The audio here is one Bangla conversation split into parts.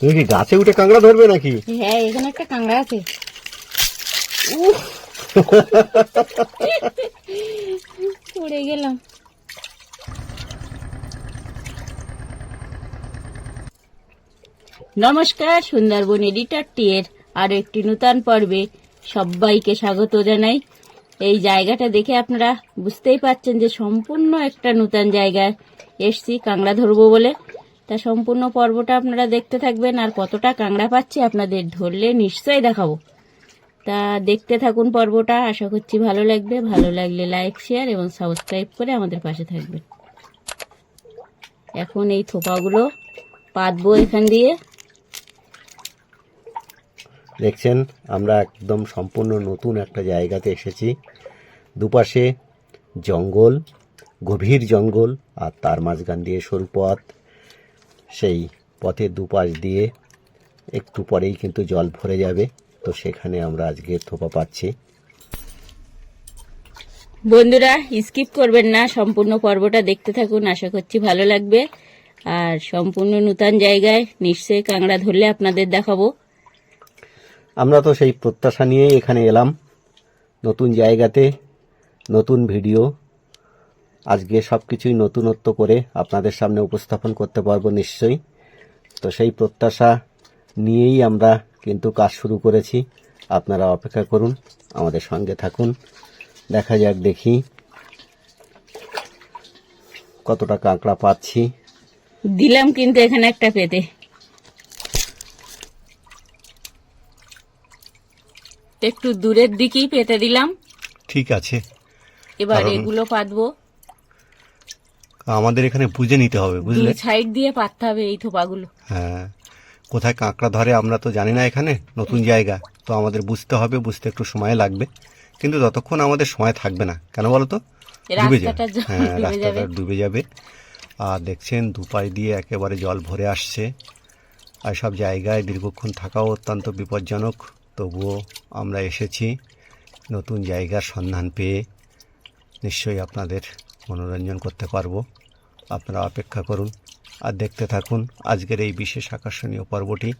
তুমি কি গাছে উঠে কাঁকড়া ধরবে নাকি? হ্যাঁ এখানে একটা কাঁকড়া আছে। গেলাম। নমস্কার, সুন্দরবন এডিটর টিয়ের আরও একটি নূতন পর্বে সবাইকে স্বাগত জানাই। এই জায়গাটা দেখে আপনারা বুঝতেই পারছেন যে সম্পূর্ণ একটা নূতন জায়গায় এসছি, কাঁকড়া ধরবো বলে। তা সম্পূর্ণ পর্বটা আপনারা দেখতে থাকবেন আর কতটা কাঁকড়া পাচ্ছি আপনাদের ধরলে নিশ্চয়ই দেখাবো। তা দেখতে থাকুন পর্বটা, আশা করছি ভালো লাগবে। ভালো লাগলে লাইক শেয়ার এবং সাবস্ক্রাইব করে আমাদের পাশে থাকবেন। এখন এই থোপাগুলো পাতবো এখান দিয়ে। দেখছেন, আমরা একদম সম্পূর্ণ নতুন একটা জায়গাতে এসেছি। দুপাশে জঙ্গল, গভীর জঙ্গল আর তার মাঝখান দিয়ে সরু পথ। সেই পথের দুপাশ দিয়ে একটু পরেই কিন্তু জল ভরে যাবে। তো সেখানে আমরা আজকে থোপা পাচ্ছি। বন্ধুরা স্কিপ করবেন না। সম্পূর্ণ পর্বটা দেখতে থাকুন আশা করছি ভালো লাগবে। আর সম্পূর্ণ নূতন জায়গায় নিশ্চয়ই কাঁকড়া ধরলে আপনাদের দেখাবো। আমরা তো সেই প্রত্যাশা নিয়েই এখানে এলাম। নতুন জায়গাতে নতুন ভিডিও আজকে সব কিছুই নতুনত্ব করে আপনাদের সামনে উপস্থাপন করতে পারব নিশ্চয়ই। তো সেই প্রত্যাশা নিয়েই আমরা কিন্তু কাজ শুরু করেছি। আপনারা অপেক্ষা করুন আমাদের সঙ্গে থাকুন। দেখা যাক দেখি কতটা কাঁকড়া পাচ্ছি। দিলাম কিন্তু এখানে একটা পেতে। একটু দূরের দিকেই পেতে দিলাম। ঠিক আছে। এবার এগুলো পাতবো। আমাদের এখানে বুঝে নিতে হবে দুই সাইড দিয়ে পাততে হবে এই থোপাগুলো হ্যাঁ। কোথায় কাঁকড়া ধরে আমরা তো জানি না এখানে নতুন জায়গা। তো আমাদের বুঝতে হবে বুঝতে একটু সময় লাগবে। কিন্তু ততক্ষণ আমাদের সময় থাকবে না কেন বলো তো ডুবে যাবে। হ্যাঁ রাস্তাটা ডুবে যাবে। আর দেখছেন দুপাশ দিয়ে একেবারে জল ভরে আসছে। আর সব জায়গায় দীর্ঘক্ষণ থাকাও অত্যন্ত বিপজ্জনক। তবুও আমরা এসেছি নতুন জায়গার সন্ধান পেয়ে। নিশ্চয়ই আপনাদের মনোরঞ্জন করতে পারব। আপনারা অপেক্ষা করুন আর দেখতে থাকুন আজকের এই বিশেষ আকর্ষণীয় পর্বটি।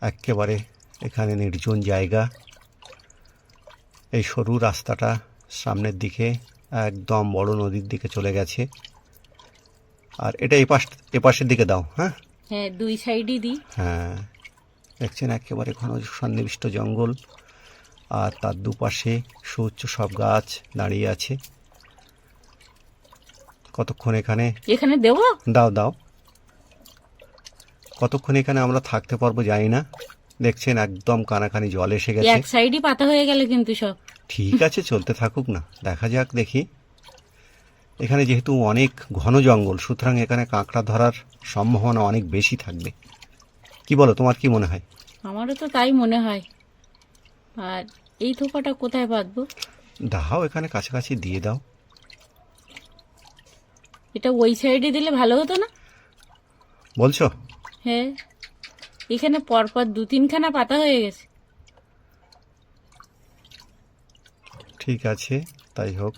একেবারে এখানে নির্জন জায়গা। এই সরু রাস্তাটা সামনের দিকে একদম বড় নদীর দিকে চলে গেছে। আর এটা এপাশ এপাশের দিকে দাও হ্যাঁ? হ্যাঁ দুই সাইডই দিই হ্যাঁ দেখছেন একেবারে ঘন সন্নিবিষ্ট জঙ্গল। আর তার দুপাশে সুউচ্চ সব গাছ দাঁড়িয়ে আছে। কতক্ষণ এখানে? এখানে দেবো? দাও দাও। কতক্ষণ এখানে আমরা থাকতে পারব জানি না। দেখছেন একদম কানাকানি জল এসে গেছে। এক সাইডই পাতা হয়ে গেল কিন্তু সব। ঠিক আছে চলতে থাকুক না। দেখা যাক দেখি। এখানে যেহেতু অনেক ঘন জঙ্গল সুতরাং এখানে কাঁকড়া ধরার সম্ভাবনা অনেক বেশি থাকবে। কি বলো তোমার কি মনে হয়? আমারও তো তাই মনে হয়। আর এই থোপাটা কোথায় বাঁধবো? দাও এখানে কাছাকাছি দিয়ে দাও। এটা ওই সাইডে দিলে ভালো হতো না? বলছো? হ্যাঁ। এখানে পরপর দু তিনখানা পাতা হয়ে গেছে। ঠিক আছে তাই হোক।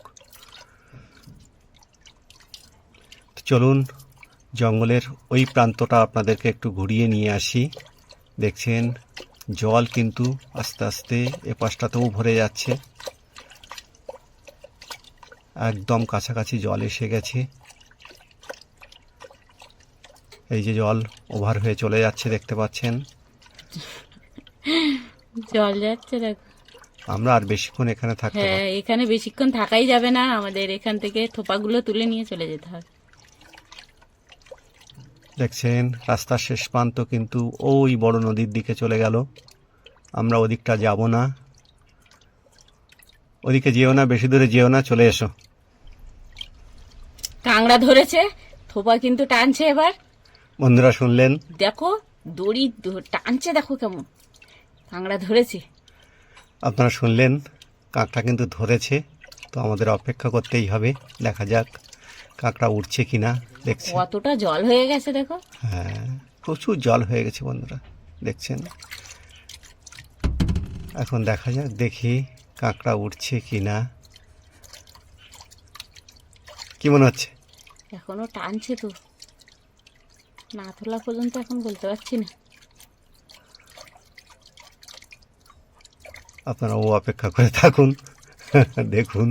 চলুন জঙ্গলের ওই প্রান্তটা আপনাদেরকে একটু ঘুরিয়ে নিয়ে আসি। দেখছেন জল কিন্তু আস্তে আস্তে এ পাশটাতেও ভরে যাচ্ছে। একদম কাছাকাছি জল এসে গেছে। এই যে জল ওভার হয়ে চলে যাচ্ছে দেখতে পাচ্ছেন? জল যাচ্ছে দেখো। আমরা আর বেশিক্ষণ এখানে থাকতে হ্যাঁ এখানে বেশিক্ষণ থাকাই যাবে না। আমাদের এখান থেকে থোপাগুলো তুলে নিয়ে চলে যেতে হবে দেখছেন রাস্তার শেষ প্রান্ত কিন্তু ওই বড় নদীর দিকে চলে গেল। আমরা ওদিকটা যাব না। ওদিকে যেও না বেশি দূরে যেও না চলে এসো। কাংড়া ধরেছে থোপা কিন্তু টানছে এবার। বন্ধুরা শুনলেন? দেখো দড়ি টানছে দেখো কেমন। কাঁকড়া ধরেছে। আপনারা শুনলেন কাঁকড়া কিন্তু ধরেছে তো আমাদের অপেক্ষা করতেই হবে দেখা যাক কাঁকড়া উঠছে কি না দেখছি কতটা জল হয়ে গেছে দেখো। হ্যাঁ প্রচুর জল হয়ে গেছে বন্ধুরা দেখছেন? এখন দেখা যাক দেখি কাঁকড়া উঠছে কি না কি মনে হচ্ছে? এখনও টানছে তো। না তোলা পর্যন্ত এখন বলতে পারছি না। আপনারাও অপেক্ষা করে থাকুন। দেখুন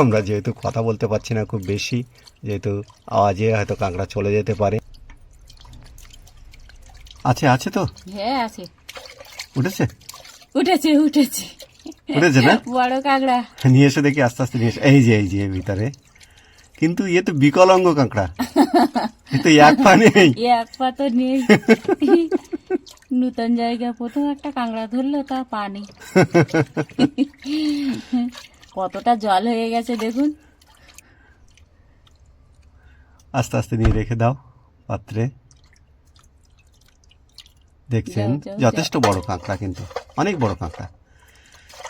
আমরা যেহেতু কথা বলতে পারছি না খুব বেশি যেহেতু আওয়াজে হয়তো কাঁকড়া চলে যেতে পারে। আছে আছে তো? হ্যাঁ আছে। উঠেছে? উঠেছে উঠেছে। উঠেছে না? বড় কাঁকড়া। নিয়ে এসে দেখি আস্তে আস্তে নিয়ে এসে এই যে এই যে ভিতরে। কিন্তু ইয়ে তো বিকলাঙ্গ কাঁকড়া। এ তো এক পা নেই। এক পা তো নেই। নূতন জায়গায় প্রথম একটা কাঁকড়া ধরলো তা পানি কতটা জল হয়ে গেছে দেখুন। আস্তে আস্তে নিয়ে রেখে দাও পাত্রে। দেখছেন যথেষ্ট বড় কাঁকড়া কিন্তু অনেক বড় কাঁকড়া।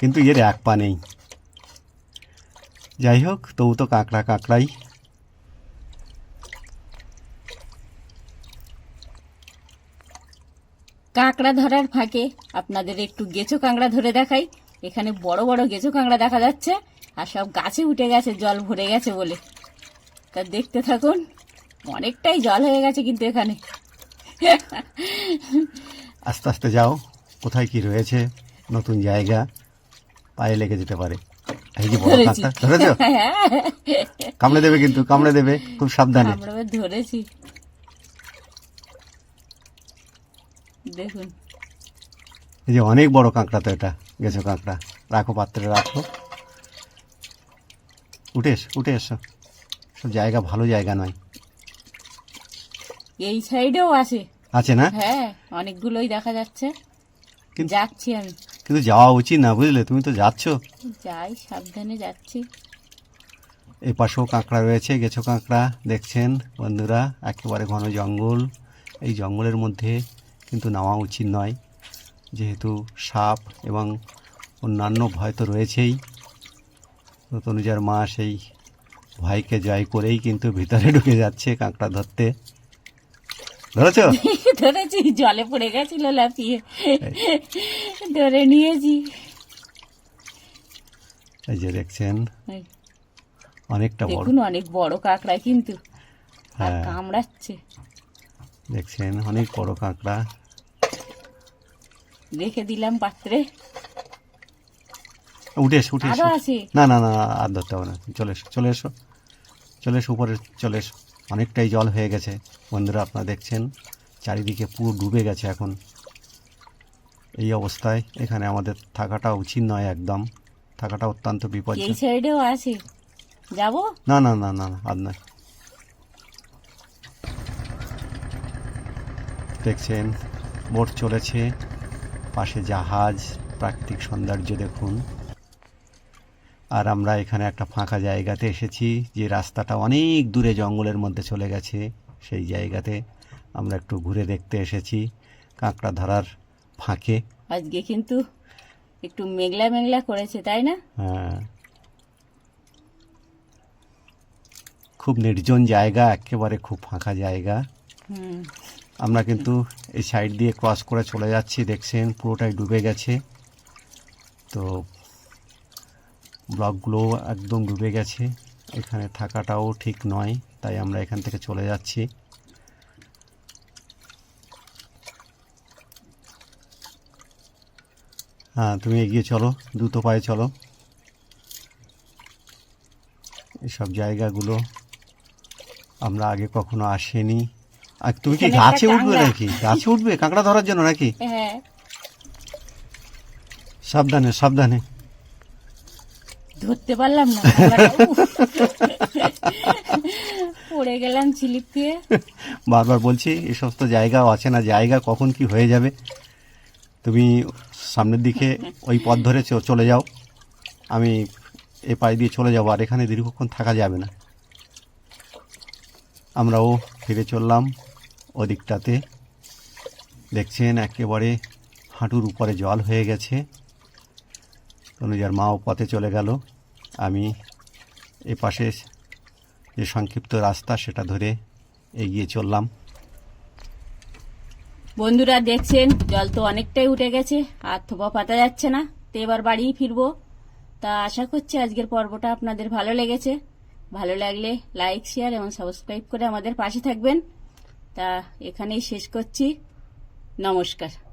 কিন্তু এর এক পা নেই। যাই হোক তবু তো কাঁকড়া কাঁকড়াই। কাঁকড়া ধরার ফাঁকে আপনাদের একটু গেছো কাঁকড়া ধরে দেখাই। এখানে বড় বড় গেছো কাঁকড়া দেখা যাচ্ছে আর সব গাছে উঠে গেছে জল ভরে গেছে বলে। তা দেখতে থাকুন অনেকটাই জল হয়ে গেছে কিন্তু এখানে। আস্তে আস্তে যাও কোথায় কি রয়েছে নতুন জায়গা পায়ে লেগে যেতে পারে। এই যে বড় কাঁকড়া ধরেছ? কামড়ে দেবে কিন্তু কামড়ে দেবে খুব সাবধানে। ধরেছি। দেখুন। এই যে অনেক বড় কাঁকড়া তো এটা গেছো কাঁকড়া। রাখো পাত্রে রাখো। উঠে এসো উঠে এসো। সব জায়গা ভালো জায়গা নয়। এই সাইডেও আছে। আছে না? হ্যাঁ অনেকগুলোই দেখা যাচ্ছে। যাচ্ছি আমি। কিন্তু যাওয়া উচিত না বুঝলে? তুমি তো যাচ্ছ। যাই সাবধানে যাচ্ছি। এই পাশেও কাঁকড়া রয়েছে গেছো কাঁকড়া দেখছেন বন্ধুরা একেবারে ঘন জঙ্গল। এই জঙ্গলের মধ্যে কিন্তু নামা উচিত নয় যেহেতু সাপ এবং অন্যান্য ভয় তো রয়েছেই। তনুজার মা সেই ভয়কে জয় করেই কিন্তু ভিতরে ঢুকে যাচ্ছে কাঁকড়া ধরতে। ধরেছ? ধরেছি জলে পড়ে গেছিল লাফিয়ে। ধরে নিয়েছি। এই যে দেখছেন অনেকটা বড়। দেখুন অনেক বড় কাঁকড়া কিন্তু। আর হ্যাঁ। কামড়াচ্ছে। দেখছেন অনেক বড় কাঁকড়া। রেখে দিলাম পাত্রে। উঠে এসো উঠে এসো। না না না আর ধরতে হবে না। চলে এসো চলে এসো। চলে এসো উপরে চলে এসো। অনেকটাই জল হয়ে গেছে। বন্ধুরা আপনারা দেখছেন চারিদিকে পুরো ডুবে গেছে এখন। এই অবস্থায় এখানে আমাদের থাকাটা উচিত নয় একদম। থাকাটা অত্যন্ত এই সাইডেও আছে। যাব? না না না না না, আর নয়। দেখছেন বোট চলেছে। পাশে জাহাজ প্রাকৃতিক সৌন্দর্য দেখুন। আর আমরা এখানে একটা ফাঁকা জায়গাতে এসেছি যে রাস্তাটা অনেক দূরে জঙ্গলের মধ্যে চলে গেছে সেই জায়গাতে আমরা একটু ঘুরে দেখতে এসেছি কাঁকড়া ধরার ফাঁকে। আজকে কিন্তু একটু মেঘলা মেঘলা করেছে তাই না? হ্যাঁ। খুব নির্জন জায়গা একেবারে খুব ফাঁকা জায়গা। আমরা কিন্তু এই সাইড দিয়ে ক্রস করে চলে যাচ্ছি দেখছেন পুরোটাই ডুবে গেছে। তো ব্লকগুলো একদম ডুবে গেছে। এখানে থাকাটাও ঠিক নয় তাই আমরা এখান থেকে চলে যাচ্ছি। হ্যাঁ তুমি এগিয়ে চলো দ্রুত পায়ে চলো। এসব জায়গাগুলো আমরা আগে কখনো আসেনি। আর তুমি কি গাছে উঠবে। নাকি? গাছে উঠবে? কাঁকড়া ধরার জন্য নাকি? হ্যাঁ। সাবধানে সাবধানে। ধরতে পারলাম না। পড়ে গেলাম স্লিপ দিয়ে। বারবার বলছি, এই সমস্ত জায়গাও আছে না, জায়গা কখন কি হয়ে যাবে? তুমি সামনের দিকে ওই পথ ধরে চলে যাও। আমি এ পায়ে দিয়ে চলে যাব, আর এখানে দীর্ঘক্ষণ থাকা যাবে না। আমরাও ফিরে চললাম ওদিকটাতে। দেখছেন, একেবারে হাঁটুর উপরে জল হয়ে গেছে। তনুজার মাও পথে চলে গেল। আমি এ পাশে যে সংক্ষিপ্ত রাস্তা, সেটা ধরে এগিয়ে চললাম। বন্ধুরা, দেখছেন, জল তো অনেকটাই উঠে গেছে, আর থোপা পাতা যাচ্ছে না, তো এবার বাড়িই ফিরবো। তা আশা করছি আজকের পর্বটা আপনাদের ভালো লেগেছে। ভালো লাগলে লাইক, শেয়ার এবং সাবস্ক্রাইব করে আমাদের পাশে থাকবেন। তা এখানেই শেষ করছি। নমস্কার।